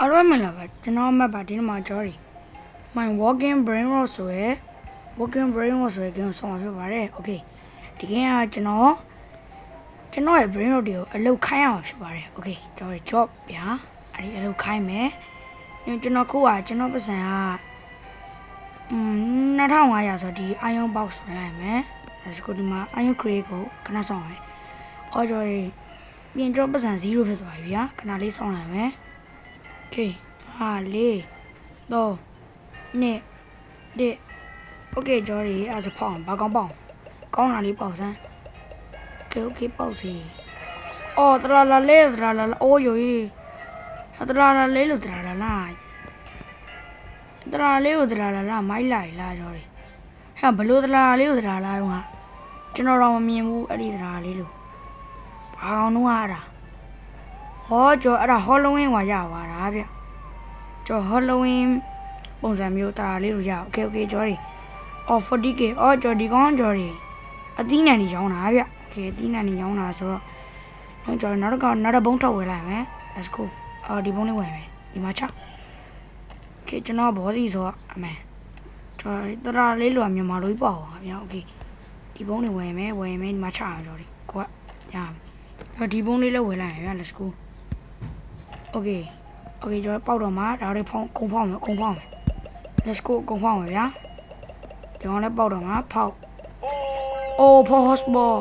အားလုံးမင်္ဂလာပါကျွန်တော်အမှတ်ပါဒီနေ့မှာ Jory my walking brain rot ဆိုရယ် walking brain rot ဆိုရယ်ကျွန်တော်ဆောင်းမှာဖြစ်ပါတယ် okay ဒီကနေ့ကကျွန်တော်ကျွန်တော်ရဲ့ brain rot တွေကိုအလုပ်ခိုင်းရမှာဖြစ်ပါတယ် okay ကျွန်တော် job ဗျာအဲ့ဒီအလုပ်ခိုင်းမယ်ညကျွန်တော်ခုကကျွန်တော်ပတ်စံကอืม2500ဆိုဒီ iron box ဝင်လိုက်မယ် let's go ဒီမှာ iron crate ကိုခဏဆောင်းမယ်အော်ကျွန်တော်ပြင်ကျွန်တော်ပတ်စံ0ဖြစ်သွားပြီဗျာခဏလေးဆောင်းလိုက်မယ် okay ဟာလေးတော့နှစ်တစ် okay ကြောရီအဲ့ဒါပေါင်ဘာကောင်းပေါင်ကောင်းတာလေးပေါင်စမ်း okay okay ပေါင်စီအော်တရာလာလေးတရာလာအိုးယိုကြီးတရာလာလေးလို့တရာလာလာတရာလေးကိုတရာလာလာမိုက်လိုက်လာကြောရီဟဲ့ဘလို့တရာလေးကိုတရာလာတော့ကျွန်တော်တော့မမြင်ဘူးအဲ့ဒီတရာလေးလို့ဘာကောင်းတော့ဟာတာ ဟောကျော်အဲ့ဒါဟောလဝင်းကရပါတာဗျကျော်ဟောလဝင်းပုံစံမျိုးတာလေးလို့ရโอเคโอเคကျော်ရီအော် 40k အော်ကျော်ဒီကောင်းကျော်ရီအသီးနှံနေရောင်းတာဗျโอเคအသီးနှံနေရောင်းတာဆိုတော့တော့ကျော်နောက်တစ်ကောင်နောက်တစ်ဘုံထောက်ဝယ်လိုက်မယ် let's go အော်ဒီဘုံလေးဝယ်မယ်ဒီမှာချโอเคကျွန်တော်ဘောစီဆိုတော့အမေကျော်တရာလေးလိုမြန်မာလိုပေါ့ပါဗျโอเคဒီဘုံလေးဝယ်မယ်ဝယ်မယ်ဒီမှာချအောင်ကျော်ရီကိုကရပြီကျော်ဒီဘုံလေးလည်းဝယ်လိုက်မယ်ဗျ let's go โอเคโอเคကျွန်တော်ပေါက်တော့မှာဒါတွေဖောင်းကုံဖောင်းမယ်ကုံဖောင်းမယ် let's go ကုံဖောင်းမယ်ဗျာဒီကောင်လည်းပေါက်တော့မှာဖောက်အိုးဖောဟော့စဘော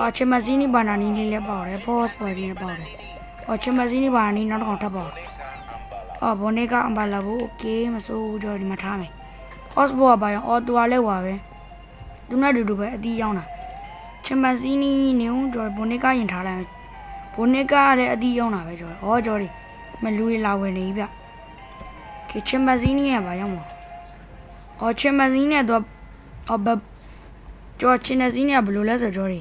အချမဇီနီဘာနာနီလေးလည်းပေါက်တယ်ဖောဟော့စဘောလေးလည်းပေါက်တယ်အော်ချမဇီနီဘာနာနီနောက်တစ်ကောင်ထပ်ပေါက်တယ်အော်ဘောနေကအမ်ဘာလာဘူးโอเคမစိုးဘူးကျွန်တော်ဒီမှာထားမယ်ဟော့စဘောကဘာရောအော်သူကလည်းဝါပဲသူနဲ့အတူတူပဲအတီးရောက်တာချမဇီနီနေဦးကျွန်တော်ဘောနေကရင်ထားလိုက်မယ် ဘုန်းနစ်ကလည်းအတီးရောက်တာပဲကျော်ဟောကျော်ဒီမလူတွေလာဝင်နေပြီဗျကချင်မဇီနီးရပါရောက်မဟောချင်မဇီနီးကတော့ဟောဘကျော်ချင်မဇီနီးကဘယ်လိုလဲဆိုကျော်ဒီ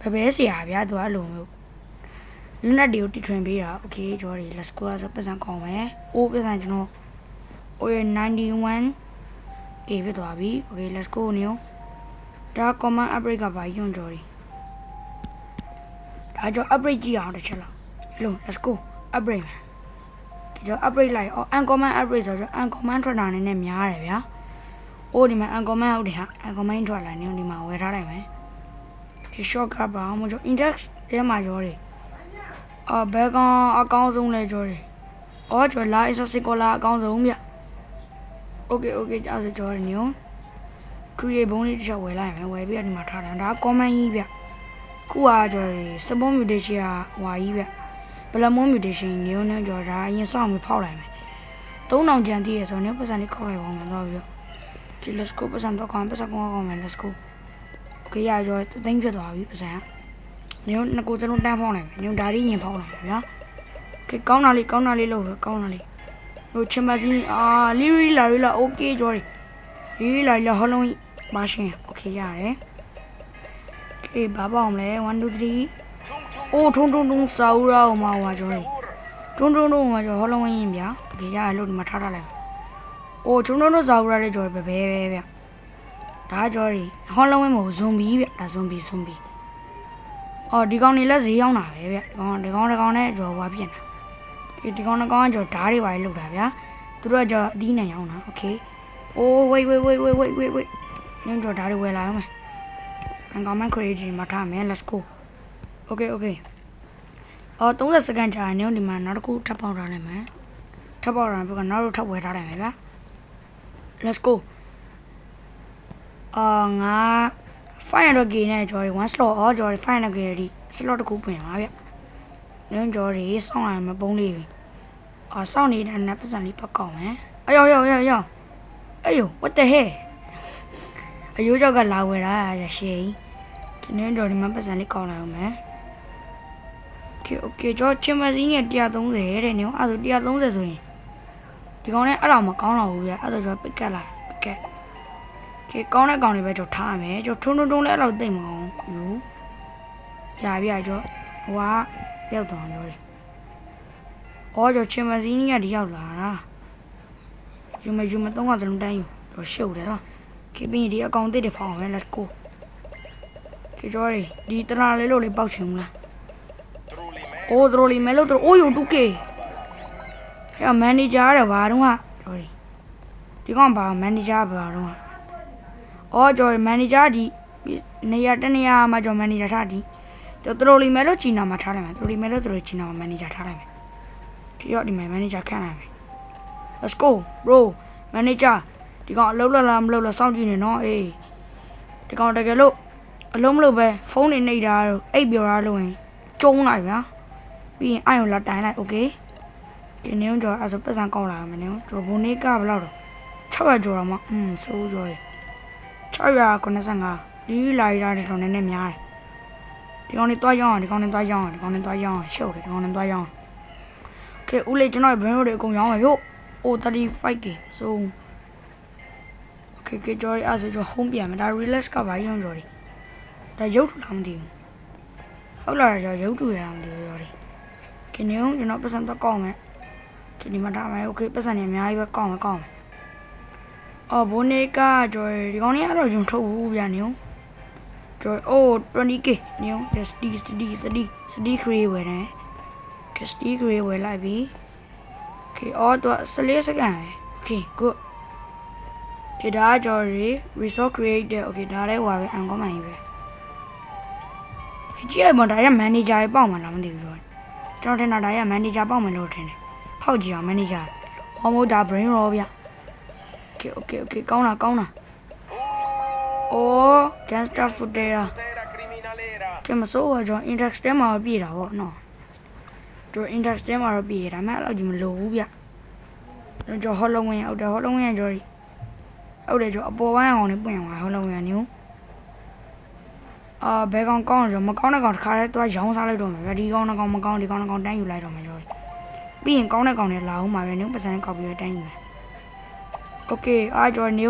ဘယ်ပဲဆရာဗျာသူအဲ့လိုမျိုးလူနဲ့ဒီကိုတီထွင်ပေးတာโอเคကျော်ဒီ let's go ဆိုပတ်စံကောင်းမယ်အိုးပတ်စံကျွန်တော်အိုး91ကေဖြစ်သွားပြီ okay let's go နေဒါ command upgrade ကပါယွန်းကျော်ဒီ ဒါကြောင့် upgrade ကြည့်အောင်တစ်ချက်လောက်လုံး let's go upgrade မယ်ဒီကြောင့် upgrade လိုက်အော် uncommon upgrade ဆိုတော့ uncommon ထွက်တာနည်းနည်းများတယ်ဗျာအိုးဒီမှာ uncommon ဟုတ်တယ်ဟာ uncommon ထွက်လာနေဒီမှာဝယ်ထားလိုက်မယ်ဒီ short ကပါအောင်မကျော် index ရဲမှာကျော်တယ်အော်ဘယ်ကောင်အကောင်းဆုံးလဲကျော်တယ်အော်ကျော်လာ exotic ကိုလာအကောင်းဆုံးဗျ okay okay အဲ့ဒါကျော်တယ်ညို create ဘုံလေးတစ်ချက်ဝယ်လိုက်မယ်ဝယ်ပြီးတော့ဒီမှာထားတယ်ဒါ common ကြီးဗျ ခုကကျော်စပွန်မြူတေရှင်ကဟွာကြီးဗျဘလမွန်မြူတေရှင်နေုံနဲ့ကျော်ဒါအရင်စောင့်ပြီးဖောက်လိုက်မယ်3000ကျန်သေးရဆိုတော့ပတ်စံလေးကောက်လိုက်ပါမယ်တော့ပြီးတော့ဒီ let's go ပတ်စံတော့ကောင်းပတ်စံကောင်းကောင်းမယ် let's go okay ရကျော်သိန်းဖြစ်သွားပြီပတ်စံနေုံနှစ်ကိုစလုံးတန်းဖောက်လိုက်မယ်နေုံဒါလေးရင်ဖောက်လိုက်မယ်ဗျာ okay ကောင်းတာလေးကောင်းတာလေးလို့ပဲကောင်းတာလေးတို့ချင်မစင်းအာလီလီလာလီလာ okay ကျော်လီလီလာလီလာဟလုံးပါရှင် okay ရတယ် Okay ဘာပေါ့အောင်လဲ1 2 3အိုးထုံထုံထုံစာဦးရာဟိုမှာဟွာကျော်နေထုံထုံထုံမှာကျော်ဟောလုံးဝင်းရင်ဗျာโอเคရရလို့ဒီမှာထားထားလိုက်အိုးထုံထုံထုံစာဦးရာလေးကျော်ပဲပဲပဲဗျဒါကျော်ရီဟောလုံးဝင်းမဟုတ်ဇွန်ဘီဗျဒါဇွန်ဘီဇွန်ဘီအော်ဒီကောင်နေလက်ဈေးရောက်တာပဲဗျဒီကောင်ဒီကောင်ဒီကောင်နဲ့ကျော်ဟွာပြင်တာဒီဒီကောင်ဒီကောင်ကကျော်ဓားတွေပါလေလောက်တာဗျာသူတို့ကကျော်အသီးနဲ့ရောက်တာโอเคအိုး wait wait wait wait wait wait wait နင်းကျော်ဓားတွေဝယ်လာအောင်မယ် Uncommon create မှာထားမယ် let's go okay okay အော်30စက္ကန့်ကြာရင်ဒီမှာနောက်တစ်ခုထပ်ပေါက်ထားလိုက်မယ်ထပ်ပေါက်ထားပြီးတော့နောက်တစ်ထပ်ဝယ်ထားလိုက်မယ်ဗျာ let's go အာငါ 500k နဲ့ Jory 1 slot အော် Jory 500k ဒီ slot တစ်ခုပြင်ပါဗျနင်း Jory စောင့်လိုက်မပုံးလေးပြီအော်စောင့်နေတဲ့နပ်ပစံလေးတော့ကောက်မယ်အယောယောယောယောအေယ what the hell အယိုးကြောက်ကလာဝယ်တာရရှေး တင်းတော်ဒီမှာပတ်စံလေးကောက်လိုက်အောင်မယ် Okay okay ကျွန်တော်ချင်မစည်းနဲ့130တဲ့နေအောင်အဲ့ဒါ130ဆိုရင်ဒီကောင်နဲ့အဲ့လောက်မကောင်းတော့ဘူးဗျအဲ့ဒါကျွန်တော်ပစ်ကတ်လိုက်ပစ်ကတ် Okay ကောင်းတဲ့ကောင်တွေပဲကျွန်တော်ထားရမယ်ကျွန်တော်ထုံထုံထုံလည်းအဲ့လောက်သိမ့်မအောင်ဘူးပြပြကျွန်တော်ဟိုကပျောက်သွားတော့တယ်အော်ကျွန်တော်ချင်မစည်းနဲ့ဒီရောက်လာတာယူမယူမတော့ကစလုံးတန်းယူကျွန်တော်ရှုပ်တယ်တော့ Okay ပြီးရင်ဒီအကောင့်တစ်တွေဖောင်းအောင် let's go ခေကျော်ရီဒီတနာလေးလို့လေးပေါက်ချင်ဘူးလားအိုးဒရိုလီမဲလို့ဒရိုအိုးယိုတူကေဟဲ့မန်နေဂျာရတယ်ဘာတော့ဟာကျော်ဒီဒီကောင်ဘာမန်နေဂျာဘာတော့ဟာအော်ကျော်မန်နေဂျာဒီနေရာတနေရာမှာကျော်မန်နေဂျာထားဒီကျော်သူတို့လီမဲလို့ချီနာမှာထားလိုက်မယ်သူတို့လီမဲလို့သူတို့ချီနာမှာမန်နေဂျာထားလိုက်မယ်ဒီရော့ဒီမှာမန်နေဂျာခန့်လိုက်မယ် let's go bro manager ဒီကောင်အလုပ်လာလားမလုပ်လားစောင့်ကြည့်နေနော်အေးဒီကောင်တကယ်လို့ အလုံးမလို့ပဲဖုန်းနေနေတာတော့အိပ်ပြောတာလို့ရင်ကျုံးလိုက်ဗျာပြီးရင်အိုင်ကိုလာတိုင်လိုက်โอเคဒီနေ့ကျော်အဲ့ဆိုပတ်စံကောက်လာမယ်နော်ကျော်ဘုန်နေကဘယ်လောက်တော့600ကျော်တော့မှอืมစိုးကျော်ရ695ဒီလာရတာတော့နည်းနည်းများတယ်ဒီကောင်လေးတွားရောင်းအောင်ဒီကောင်လေးတွားရောင်းအောင်ဒီကောင်လေးတွားရောင်းအောင်ရှုပ်တယ်ဒီကောင်လေးတွားရောင်းအောင်โอเคဦးလေးကျွန်တော် brand တွေအကုန်ရောင်းမယ်ဗျို့ O35 game so okay ကကြော်ရအဲ့ဆိုကျွန်တော် home ပြန်မယ်ဒါ relax ကဘာရောင်းကြော်တယ် ဒါရုပ်ထူလားမသိဘူးဟုတ်လားကြော်ရုပ်ထူရတာမသိဘူးကြော်တယ်ခင်ဗျုံကျွန်တော်ပတ်စံတော့ကောက်မယ်ဒီဒီမှာဒါမယ် okay ပတ်စံနေအများကြီးပဲကောက်မယ်ကောက်မယ်အော်ဘိုနေကကြော်ဒီကောင်လေးအဲ့တော့ကျွန်ထုတ်ဘူးဗျာနေကြော် oh 20k နေ SD SD SD SD create ဝယ်တယ် SD create ဝယ်လိုက်ပြီ Okay အော်တော့14စက္ကန့်ပဲ Okay good ဒီဒါကြော်ရီ resource create တဲ့ Okay ဒါလည်းဟွာပဲအန်ကောမှန်ကြီးပဲ ကြည့်ရမဒါရ manager ပေါက်မှာလားမသိဘူးဆိုကျွန်တော်ထင်တာဒါရ manager ပေါက်မယ်လို့ထင်တယ်ဖောက်ကြည့်အောင် manager ဟောမို့ဒါ brain roll ဗျ Okay okay okay ကောင်းတာကောင်းတာအိုး gangster footage လား Era criminalera. ကဲမစိုးပါကျွန်တော် index ထဲမှာပြည့်တာဗောနော်တို့ index ထဲမှာတော့ပြည့်ရဒါမှအဲ့လိုကြီးမလိုဘူးဗျကျွန်တော်ဟောလုံးဝင်အောက်တယ်ဟောလုံးဝင်ကျော်ကြီးအောက်တယ်ကျော်အပေါ်ပိုင်းအောင်လေးပွင့်သွားဟောလုံးဝင်ညူ အာဘဲကောင်ကောင်းတော့မကောင်းတဲ့ကောင်တစ်ခါတည်းသွားရောင်းစားလိုက်တော့မယ်ဗျဒီကောင်နဲ့ကောင်မကောင်းဒီကောင်နဲ့ကောင်တန်းယူလိုက်တော့မယ်ကျော်ကြီးပြီးရင်ကောင်းတဲ့ကောင်တွေလာအောင်ပါပဲညူပတ်စံနဲ့ကောက်ပြီးတော့တန်းယူမယ်โอเคအားကျော်ညူ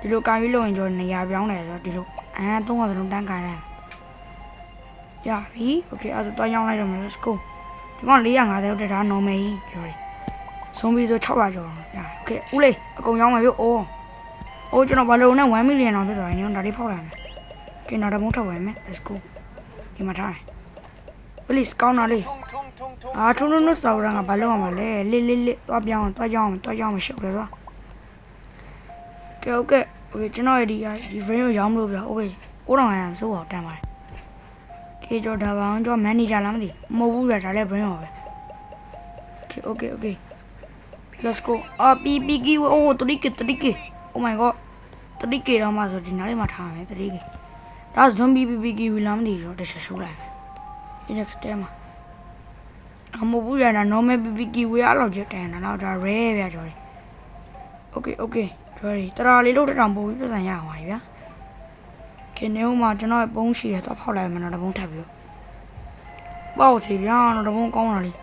ဒီလိုကန်ပြီးလို့ရင်ကျော်နေရာပြောင်းတယ်ဆိုတော့ဒီလိုအဲသုံးခါစလုံးတန်းကန်လိုက် ရပြီโอเคအဲ့ဒါဆိုတွားရောင်းလိုက်တော့မယ် let's go ဒီကောင်450ရောက်တက်တာ normal ကြီးပြောတယ်ဆုံးပြီးဆို600ကျော်တော့ရโอเคဦးလေးအကုန်ရောင်းမယ်ပြို့အိုးအိုးကျွန်တော်ဘာလို့နဲ့1 million တော့ဖြစ်သွားရင်ဒါလေးဖောက်လိုက်မယ် ကဲနောက်တစ်မုံထွက်ဝယ်မယ် let's go ဒီမှာထားတယ် please ကောင်းတာလေးအာထုံထုံထုံစောက်ရငါဘာလုပ်ရမှာလဲလစ်လစ်လစ်သွားပြောင်းသွားကြောင်းသွားကြောင်းမရှုပ်လဲသွားကဲဟုတ်ကဲ့ okay ကျွန်တော်ရဲ့ဒီကဒီ frame ကိုရောင်းမလို့ပြ okay 9000ရံစိုးအောင်တန်းပါတယ်ကေကျော်ဒါပါအောင်ကျော် manager လားမသိမဟုတ်ဘူးပြဒါလည်း brain ပါပဲ okay okay okay let's go အပီပီကီအိုး3 k 3 k oh my god 3 k တော့မှဆိုဒီနားလေးမှာထားမယ်3 k တိကေဒါ zombie ပီပီကီဝီလားမသိတော့တချက်ရှူလိုက်မယ် index တဲမှာအမဟုတ်ဘူးရတာ normal ပီပီကီဝီအဲ့လိုချက်တန်တာတော့ဒါ rare ဗျာကျော်လေး okay okay ကျော်လေးတရာလေးလို့တောင်ပို့ပြီးပြဿနာရအောင်ပါဗျာခင်နေဦးမှာကျွန်တော်ပုံးရှိတယ်တော့ဖောက်လိုက်မယ်နော်တပုံးထပ်ပြီးတော့ပေါ့စီဗျာတော့တပုံးကောင်းတာလေ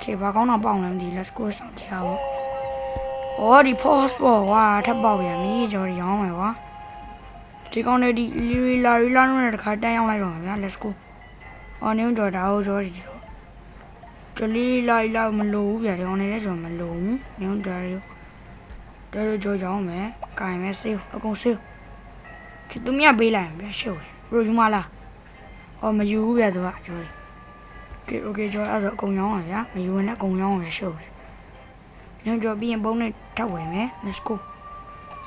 ခေဘာကောင်းတာပေါအောင်လဲမသိ let's go ဆောင်ကြအောင်အော်ဒီ post ပေါ့ကွာထပ်ပေါက်ပြန်ပြီကျွန်တော်ရောင်းမယ်ကွာ ဒီကောင်တွေဒီလီလာရီလာနဲ့တခါတန်းရောက်လိုက်တော့မှာဗျာ let's go အော်နင်းကြော်တာဟုတ်ကြော်ဒီတော့ကျလီလာရီလာမလို့ဗျာဒီကောင်တွေလည်းကျွန်တော်မလို့နင်းကြော်ရီဒါတော့ကြော်ကြောင်းမယ်ကင်မယ် save အကုန် save ချစ်သူမြပေးလိုက်ဗျာရှုပ်တယ်ရိုယူမလားအော်မယူဘူးဗျာသူကကြော်ရီ okay okay ကြော်အဲ့ဒါအကုန်ရောင်းပါဗျာမယူရင်လည်းအကုန်ရောင်းရရှုပ်တယ်ညောင်ကြော်ပြီးရင်ဘုံနဲ့ထပ်ဝင်မယ် let's go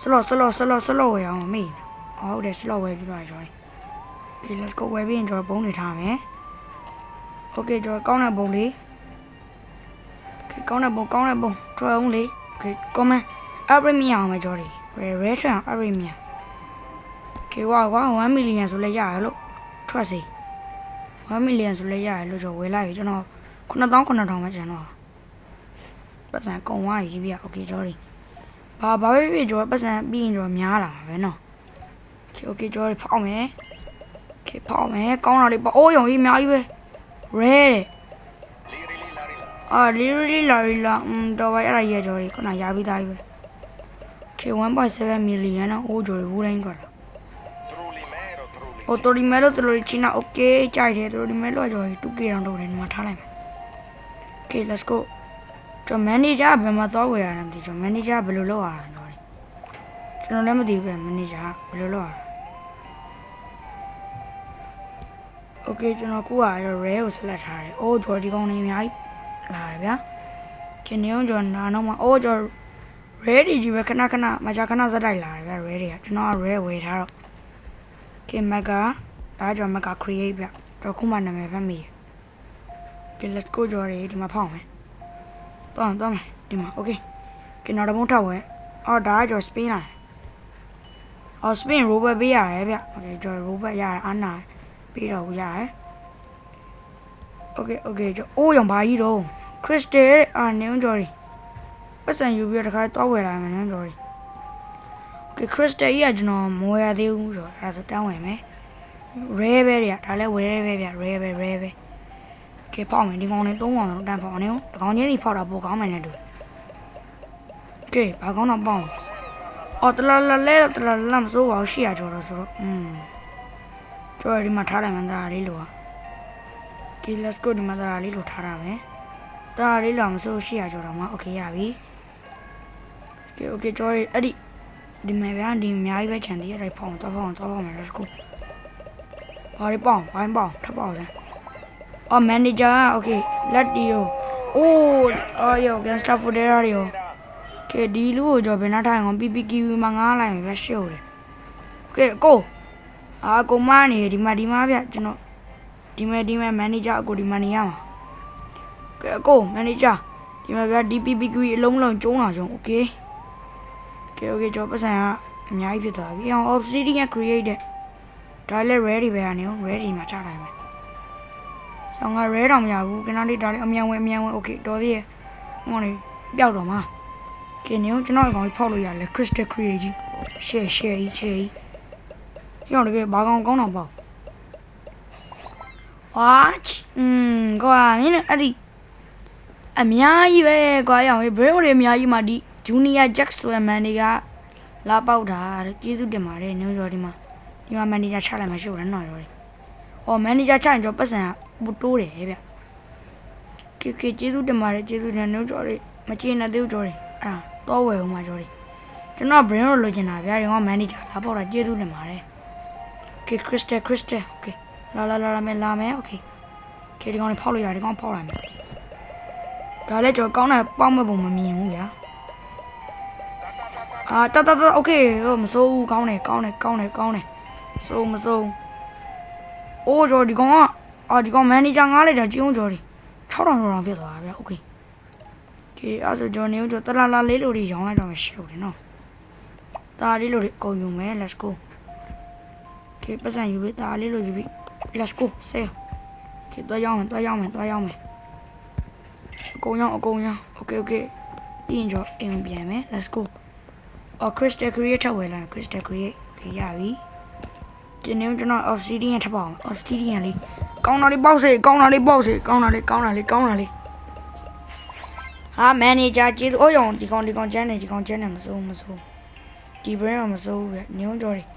ဆလောဆလောဆလောဆလောဝယ်အောင်မေး ဟုတ်တယ် slot ဝယ်ပြီးပါကျွန်တော် Okay let's go ဝယ်ပြီးရင်ကျွန်တော်ဘုံတွေထားမယ် Okay ကျွန်တော်ကောင်းတဲ့ဘုံလေး Okay ကောင်းတဲ့ဘုံကောင်းတဲ့ဘုံထွက်အောင်လေး Okay comment အပရမီအောင်မယ်ကျွန်တော် rare rare ထွက်အောင်အပရမီ Okay ဝါကွာ1 million ဆိုလဲရတယ်လို့ထွက်စီ1 million ဆိုလဲရတယ်လို့ကျွန်တော်ဝယ်လိုက်ပြီကျွန်တော်9000 9000ပဲကျွန်တော်ပတ်စံကုန်သွားပြီဗျ Okay ကျွန်တော်ဘာဘာပဲဖြစ်ဖြစ်ကျွန်တော်ပတ်စံပြီးရင်ကျွန်တော်များလာမှာပဲနော် โอเคโอเคကျော်ဒီဖောက်မယ်โอเคဖောက်မယ်ကောင်းတာလေးပေါ့အိုးရုံကြီးအများကြီးပဲ rare တဲ့ Liri lari la. အာ literally လာရီလာอืมတော့ပါအဲ့ဒါရဲ့ကျော်ဒီခုနရပြီးသားကြီးပဲ K 1.7 million နော်အိုးကျော်ဒီဘူးတိုင်းကွာ Trulli mero, trulli. ဟိုတိုရီမဲလို့တိုရီချီနာโอเคကြိုက်တယ်တိုရီမဲလို့ကြော် 2K တောင်တော့တယ်ဒီမှာထားလိုက်မယ် Okay let's go ကျွန်တော် manager ဘယ်မှာသွားဝယ်ရလဲမသိကျွန်တော် manager ဘယ်လိုလုပ်ရလဲတော့ကျွန်တော်လည်းမသိဘူးပဲ manager ဘယ်လိုလုပ်ရလဲ Okay ကျွန်တော်ခုက rare ကို select ထားတယ်အိုးဂျော်ဒီကောင်းနေအများကြီးလာတယ်ဗျာခင်နေအောင်ကျွန်တော်နာတော့မှာအော်ကျွန်တော် ready ကြီးပဲခဏခဏမကြခဏစက်တိုက်လာတယ်ဗျာ ready ကကျွန်တော်က ready ဝေထားတော့ခင်မကဒါကျွန်တော်မက create ဗျတော့ခုမှနာမည်ဖတ်မိရကဲ let's go ကြော်ရီဒီမှာဖောက်မယ်တော့တော့မယ်ဒီမှာ okay ကျွန်တော်တော့မထောက်ဝဲအော်ဒါကကျွန်တော် spin လာအော် spin robot ပေးရတယ်ဗျ okay ကျွန်တော် robot ရတယ်အနာ ပေးတော့ရတယ် okay okay ကျွန်တော်အိုးရောင်ဘာကြီးတော့ crystal တဲ့အာနင်းကြော်ရီပတ်စံယူပြီးတော့တခါတော့ဝယ်လာမယ်နင်းကြော်ရီ okay crystal ကြီးကကျွန်တော်မဝယ်ရသေးဘူးဆိုတော့အဲဒါဆိုတန်းဝယ်မယ် rare ပဲတွေကဒါလည်း rare ပဲဗျ rare ပဲ rare ပဲ okay ဖောက်မယ်ဒီကောင်လေးသုံးကောင်လုံးတန်းဖောက်နေဦးဒီကောင်ချင်းကြီးဖောက်တာပိုကောင်းမယ်နဲ့တူ okay ဘာကောင်းတော့ပေါအောင်အော်တလာလာလဲတလာလာမစိုးပါဘူးရှိရကြော်တော့ဆိုတော့อืม ကျော်ဒီမှာထားတယ်မှန်တာလေးလို့ဒီ let's go ဒီမှာတာလေးလို့ထားတာပဲတာလေးလောက်မစိုးရှိရကြော်တော့မှ okay ရပြီ okay okay ကျော်အဲ့ဒီဒီမှာဗျာဒီအများကြီးပဲခြံသေးရတယ်ဖောင်းတော့ဖောင်းတော့ဖောင်းမယ် let's go ဘာလေးပေါင်းဘိုင်းပေါင်းထပ်ပေါင်းစမ်းအော် manager okay let you oh အော် yo gangster for there are you ကဲဒီလူကိုကြော်ဘယ်နှထိုင်အောင် PPKV မှာငားလိုက်မယ်ဗျာရှို့တယ် okay go အာအကိုမနေဒီမှာဒီမှာဗျကျွန်တော်ဒီမှာဒီမှာမန်နေဂျာအကိုဒီမှာနေရမှာ။ကဲအကိုမန်နေဂျာဒီမှာဗျဒီ PPQ အလုံးလုံးကျုံးလာကြုံโอเค။ကဲโอเคကျွန်တော်ပတ်စံကအများကြီးဖြစ်သွားပြီ။အောင် obsidian create တဲ့ဒါလည်း ready ပဲကနေ ready မှာချလိုက်မယ်။အောင်ငါ ready တော့မရဘူးခဏလေးဒါလေးအမြန်ဝင်အမြန်ဝင်โอเคတော်သေးရဲ့။ဟောနေပျောက်တော့မှာ။ ကင်းနေကျွန်တော်အကောင်ကြီးဖောက်လို့ရတယ် crystal create ကြီး share share ကြီး share ကြီး ရောတကယ်ဘာကောင်ကောင်းတော့ပေါ့ watch อืมကွာမင်းလည်းအဲ့ဒီအများကြီးပဲကွာရောင် brain တွေအများကြီးမှဒီ junior jack ဆိုတဲ့ man တွေကလာပေါက်တာတဲ့ကျေးဇူးတင်ပါတယ်နင်းစော်ဒီမှာဒီမှာ manager ချလိုက်မှရှုပ်တယ်နော်ရော်ဟော manager ချရင်ကျွန်တော်ပတ်စံပူတိုးတယ်ဗျကဲကဲကျေးဇူးတင်ပါတယ်ကျေးဇူးတင်နင်းစော်လေးမကျေနပ်သေးဘူးကြော်လေးအဲ့ဒါတော့ဝယ်ဦးမှာကြော်ဒီကျွန်တော် brain လို့လိုချင်တာဗျာဒီကောင် manager လာပေါ့တာကျေးဇူးတင်ပါတယ် okay crystal crystal okay လာလာလာလာမယ်လာမယ် okay okay ဒီကောင်လေးဖောက်လို့ရတယ်ဒီကောင်ဖောက်လိုက်မယ်ဒါလည်းကျွန်တော်ကောင်းတဲ့ပေါက်မဲ့ပုံမမြင်ဘူးဗျာအာတတတ okay ဟိုမစိုးဘူးကောင်းတယ်ကောင်းတယ်ကောင်းတယ်ကောင်းတယ်စိုးမစိုးအိုးကြော်ဒီကောင်ကအာဒီကောင် manager ငားလိုက်တာကျုံးကြော်ဒီ6000ကျော်တောင်ဖြစ်သွားတာဗျာ okay ကဲအဲ့ဆိုကျွန်တော်နေဦးကျွန်တော်တလာလာလေးလိုတွေရောင်းလိုက်တော့မရှိဘူးလေနော်ဒါလေးလိုတွေအကုန်ယူမယ် let's go ကဲပတ်စံယူပြီးဒါလေးလိုယူပြီး let's go sale ကဲတော့ရောင်းမယ်တော့ရောင်းမယ်တော့ရောင်းမယ်အကုန်ရောင်းအကုန်ရောင်း okay okay ပြီးရင်ကျွန်တော်အိမ်ပြန်မယ် let's go အော် crystal create ထပ်ဝယ်လာ crystal create ကဲရပြီဒီနေ့ကျွန်တော် obsidian ထပ်ပါအောင် obsidian လေးကောင်းတာလေးပေါက်စေကောင်းတာလေးပေါက်စေကောင်းတာလေးကောင်းတာလေးကောင်းတာလေးဟာမန်နေဂျာကျေးဇူးအိုးရောင်ဒီကောင်ဒီကောင်ကျန်းနေဒီကောင်ကျန်းနေမစိုးမစိုးဒီ brain ကမစိုးဘူးဗျညုံကြော်တယ်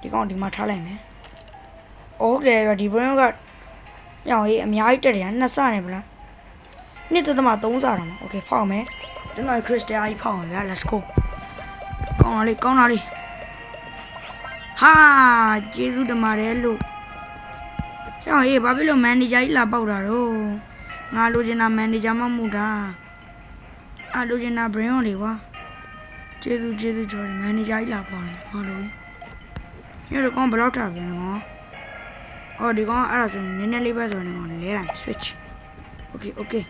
ဒီကောင်ဒီမှာထားလိုက်မယ်အိုးဟုတ်တယ်ဗျဒီ brain ကရောင်ရေးအများကြီးတက်တယ်နှစ်ဆနေဗလားနှစ်သက်သမားသုံးဆတာမှာโอเคဖောက်မယ်ကျွန်တော် crystal ကြီးဖောက်မယ်ဗျ let's go ကောင်းတာလေးကောင်းတာလေးဟာကျေးဇူးတင်ပါတယ်လို့ရောင်ရေးဘာဖြစ်လို့မန်နေဂျာကြီးလာပေါက်တာတော့ငါလိုချင်တာမန်နေဂျာမမှုတာ အာလိုချင်တာ brain ရောလေကွာကျေးဇူးကျေးဇူးကြော်တယ်မန်နေဂျာကြီးလာပေါ့တယ်ဟာလို့ ညတော့ကောင်းဘယ်လောက်ထားပြန်လဲကောအော်ဒီကောင်အဲ့ဒါဆိုရင်နည်းနည်းလေးပဲဆိုရင်ကောလဲလိုက် switch okay okay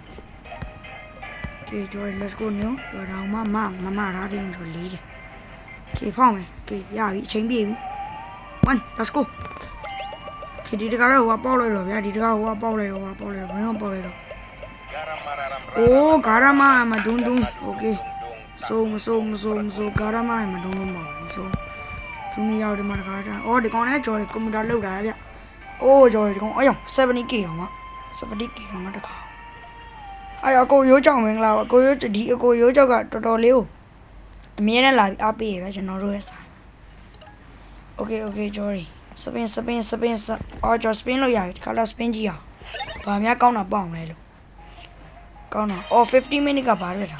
okay ကြော် let's go new တော့တော့မမမမရာသေးဘူးကြော်လေးတယ် okay ဖောက်မယ် okay ရပြီအချိန်ပြည့်ပြီ one let's go okay ဒီတကားတော့ဟိုကပေါက်လိုက်တော့ဗျာဒီတကားဟိုကပေါက်လိုက်တော့ဟိုကပေါက်လိုက်တော့ brain ပေါက်လိုက်တော့ Garamararam. โอ้ဂါရမမဒုံဒုံโอเคဆိုမဆိုမဆိုမဆိုဂါရမမဒုံဒုံပါဘူးဆိုသူ ဂျူနီယာဒီမှာတကားကြာအော်ဒီကောင်လည်းကြော်တယ်ကွန်ပျူတာလောက်တာဗျအိုးကြော်တယ်ဒီကောင်အေးရော 70k တော့မ 70k တော့မတကားအဲ့အကိုရိုးကြောင်မင်္ဂလာပါအကိုရိုးဒီအကိုရိုးကြောက်ကတော်တော်လေးကိုအမြဲတမ်းလာပြီးအားပေးရပဲကျွန်တော်တို့ရဲ့ဆိုင် Okay okay ကြော်ရီစပင်စပင်စပင်အော်ကြော်စပင်လို့ရပြီဒီကလာစပင်ကြီးအောင်ဘာများကောင်းတာပေါ့အောင်လဲလို့ကောင်းတာအော်50 minute ကဘာရတာ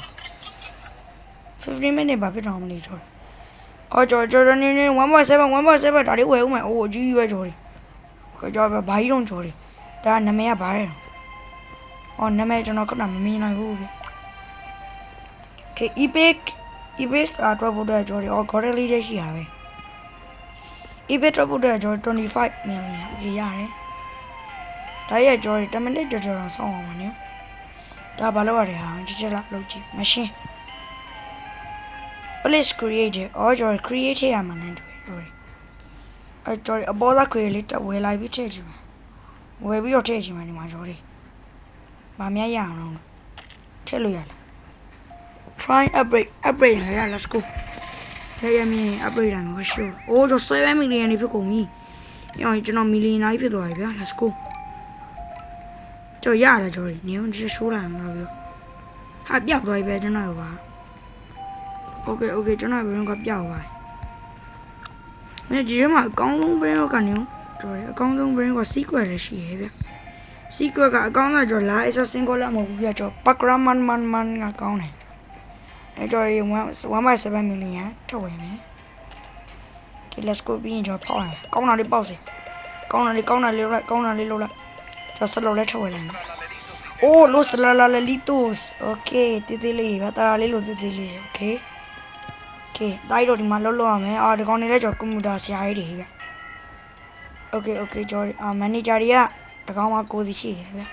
50 minute ဘာဖြစ်တော့မလဲကြော် အော်ကျော်ကျော်နေနေ1.7 1.7ဒါလေးဝယ်ဦးမယ်အိုးအကြီးကြီးပဲကျော်လေးခကြော်ဘာကြီးတော့ကျော်လေးဒါနာမည်ကဘာလဲအော်နာမည်ကျွန်တော်ခုနမမြင်နိုင်ဘူးဗျ Okay epic epic အတော့ဖို့တဲ့ကျွန်တော်အော် gorilla လေးရှိရပဲ epic တော့ဖို့တဲ့ကျွန်တော်25 million ကြီးရတယ်ဒါရဲ့ကျွန်တော်10မိနစ်ကြော်ကြော်တော့စောင့်အောင်ပါနော်ဒါဘာလို့ရလဲဟာကြည့်ကြလားလုပ်ကြည့် machine please create it or ကျွန်တော် create ရမှာနဲ့တွေ့တွေ့အဲကျွန်တော်အပေါ်သား create လေးတက်ဝယ်လိုက်ပြီးထည့်ကြည့်မယ်ဝယ်ပြီးတော့ထည့်ကြည့်မယ်ဒီမှာကျွန်တော်ဗာများရအောင်လို့ထည့်လို့ရလား try upgrade upgrade ရရ let's go ရရမြင် upgrade လာမှာရှိုးအိုးကျွန်တော်7 million နေဖြစ်ကုန်ပြီညောင်ကျွန်တော် million နိုင်ဖြစ်သွားပြီဗျာ let's go ကြော်ရတယ်ကြော်နေအောင်ချရှိုးလာမှာပြောဟာပြောက်သွားပြီပဲကျွန်တော်ပါ okay okay ကျွန်တော်ဘယ်တော့ကပြောက်သွားပြီမင်းဒီထဲမှာအကောင်းဆုံး brain တော့ကနေကြော်ရအကောင်းဆုံး brain က secret လည်းရှိရဲ့ဗျ secret ကအကောင်းဆုံးကြော်လာ assassin ကိုလည်းမဟုတ်ဘူးဗျကြော် background man man man ကကောင်းတယ်အဲကြော်ရ1.7 million ထုတ်ဝင်မယ် okay let's go ပြီးရင်ကြော်ပေါက်လိုက်ကောင်းတာလေးပေါက်စီကောင်းတာလေးကောင်းတာလေးလိုက်ကောင်းတာလေးလုပ်လိုက်ကြော်ဆက်လို့လည်းထုတ်ဝင်လိုက်မယ် Oh, los la la la litos. Okay, တေးသေးလေးပဲတာလေးလို့တေးသေးလေး Okay. Okay, တိုင်းတော့ဒီမှာလောလောရမယ်။အာဒီကောင်နေလဲကျွန်တော်ကွန်ပျူတာဆရာကြီးတွေဗျ။ Okay, okay ကျွန်တော်အာမန်နေဂျာတွေကဒီကောင်မှကိုယ်စီရှိတယ်ဗျ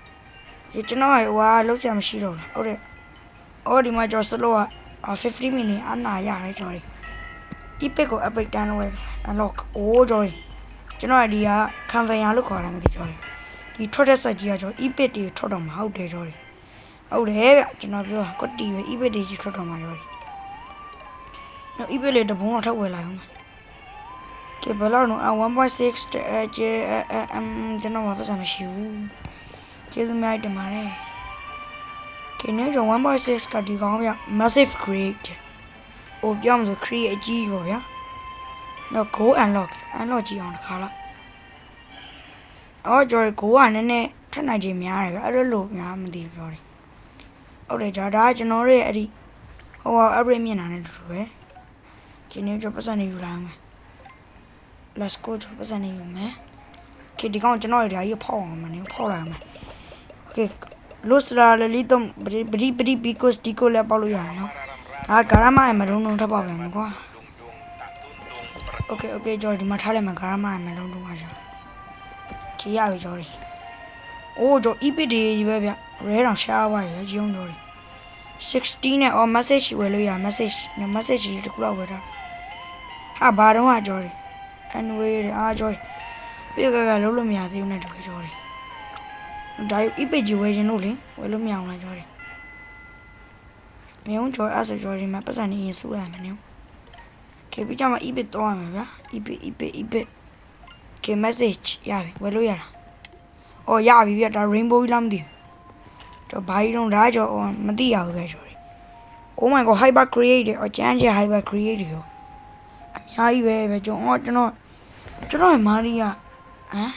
။ဒီကျွန်တော်ဟိုဟာလုံးဆရာမရှိတော့လား။ဟုတ်တယ်။အော်ဒီမှာကျွန်တော်စလောက50 million အနာရတယ်ကျွန်တော်။ epic ကို epic တန်းလို့ unlock အိုးကျွန်တော်ကျွန်တော်ဒီက conveyor လို့ခေါ်တာမသိကျွန်တော်ဒီထွက်တဲ့ဆက်ကြီးကကျွန်တော် epic တွေထွက်တော့မှာဟုတ်တယ်ကျွန်တော်ဟုတ်တယ်ဗျကျွန်တော်ပြောကွတီပဲ epic တွေကြီးထွက်တော့မှာကျွန်တော် နော် eBay လေတဘုံတော့ထုတ်ဝယ်လိုက်အောင်ကဲဘယ်လောက်နော်1.6အဲကျအဲအမ်ကျွန်တော်မပတ်စံမရှိဘူးကျေးဇူးများတင်ပါတယ်ကဲနော်ကျွန်တော်1.6ကဒီကောင်ဗျ massive create ဟိုပြောမှဆို create အကြီးပေါ့ဗျာနော် go unlock unlock ကြည့်အောင်တစ်ခါလားအော်ကျွန်တော် go ကနည်းနည်းထွက်နိုင်ခြင်းများတယ်ဗျအဲ့လိုလို့များမသိဘူးပြောတယ်ဟုတ်တယ်ဒါဒါကျွန်တော်ရဲ့အဲ့ဒီဟို upgrade မြင်တာနဲ့တူတူပဲ ဒီနေ့ကျွန်တော်ပတ်စံနေယူလာမယ် let's go ကျွန်တော်ပတ်စံနေယူမယ် okay ဒီကောင်ကျွန်တော်ရဓာကြီးဖောက်အောင်မနေဖောက်လာမယ် okay လို့စရာလေလီတော့ပရိပရိပရိ because ဒီကိုလည်းပေါက်လို့ရတယ်နော်အာဂရမရမလုံးလုံးထပ်ပေါက်ပြန်မယ်ကွာ okay okay ကျွန်တော်ဒီမှာထားလိုက်မှာဂရမရမလုံးလုံးပါကျွန်တော်ကြည့်ရပြီကျွန်တော်အိုးကျွန်တော် EP တွေကြီးပဲဗျရဲတောင်ရှားပါရရုံတော်16နဲ့ or message ဝယ်လို့ရ message နဲ့ message လေးတစ်ခုလောက်ဝယ်တာ ဟာဘာတော့ဟာကြော်တယ် anyway တဲ့အားကြော်တယ်ပြကကလုံးလို့မရသေးဘူးနဲ့တူကြော်တယ်ဒါယူ EP ကြီးဝယ်ခြင်းလို့လေဝယ်လို့မရအောင်လားကြော်တယ်မင်းကြော်အဲ့ဆိုကြော်တယ်မှာပတ်စံနေရင်စူးရမယ်နော်ကေပြီးကြမှာ EP တော့ရမယ်ဗျာ EP EP EP ကေ message ရပြီဝယ်လို့ရလားအော်ရပြီဗျဒါ rainbow လားမသိဘူးတော့ဘာကြီးတော့ဒါကြောမသိရဘူးပဲကျော်တယ် Oh my god hyper create အကျန်းကျ hyper create ရော အများကြီးပဲပဲကျွန်တော်ကျွန်တော်ကျွန်တော်မာရီယာဟမ်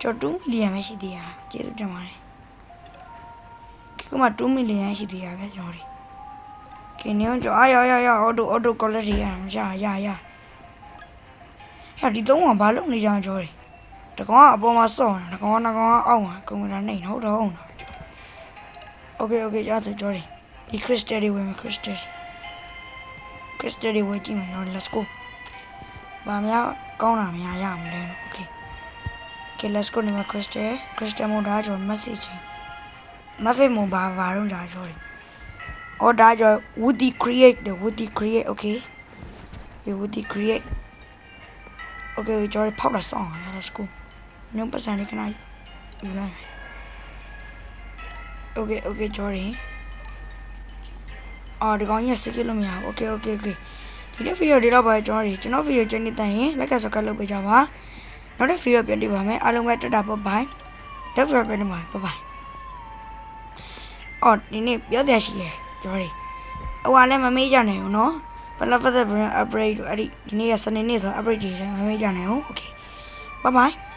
ကျွန်တော်2 million ပဲရှိသေးတာကျေးဇူးတင်ပါတယ်ခုမှ2 million ရှိသေးတာပဲကျွန်တော်ဒီကင်းနေကျွန်တော်အာရရရ auto auto quality ရရရရဟဲ့ဒီတော့ဘာလုပ်နေကြကြော်တယ်တကောင်ကအပေါ်မှာစော့နေတာတကောင်ကတကောင်ကအောက်မှာကွန်ပျူတာနေဟုတ်တော့ဟုတ်တော့ Okay okay ရသကြော်ဒီဒီ crystal တွေဝင် မယ် crystal crystal တွေဝင်ကြည့်မယ်နော် let's go ဘာများကောင်းတာများရမလဲလို့ okay okay let's go နေမှာ crystal crystal မို့ဒါကြော် message message မို့ဘာဘာတော့ဒါကြော်ဒီ or ဒါကြော် woody create the woody create okay okay woody create okay ကြော်ဖောက်လာဆောင် let's go နုံပတ်စံလေးခဏယူလိုက် okay okay Jordan အော်ဒီကောင်ကြီးစကစ်လို့မရဘူး okay okay okay ဒီနေ့ဗီဒီယိုဒီတော့ပါကျွန်တော်ဒီကျွန်တော်ဗီဒီယိုကျင်းနေတန်ရင် like ဆက်ကလုပ်ပေးကြပါနောက်တဲ့ဗီဒီယိုပြန်တွေ့ပါမယ်အားလုံးပဲတက်တာပေါ့ bye လက်ဗီဒီယိုပြန်နေပါ bye bye အော်ဒီနေ့ပြောတယ်ရှိရယ်ကျွန်တော်ဒီဟိုကလည်းမမေးကြနိုင်ဘူးနော်ဘယ်လောက်ဖက်တဲ့ brand upgrade အဲ့ဒီဒီနေ့ကစနေနေ့ဆို upgrade တွေလည်းမမေးကြနိုင်ဘူး okay bye bye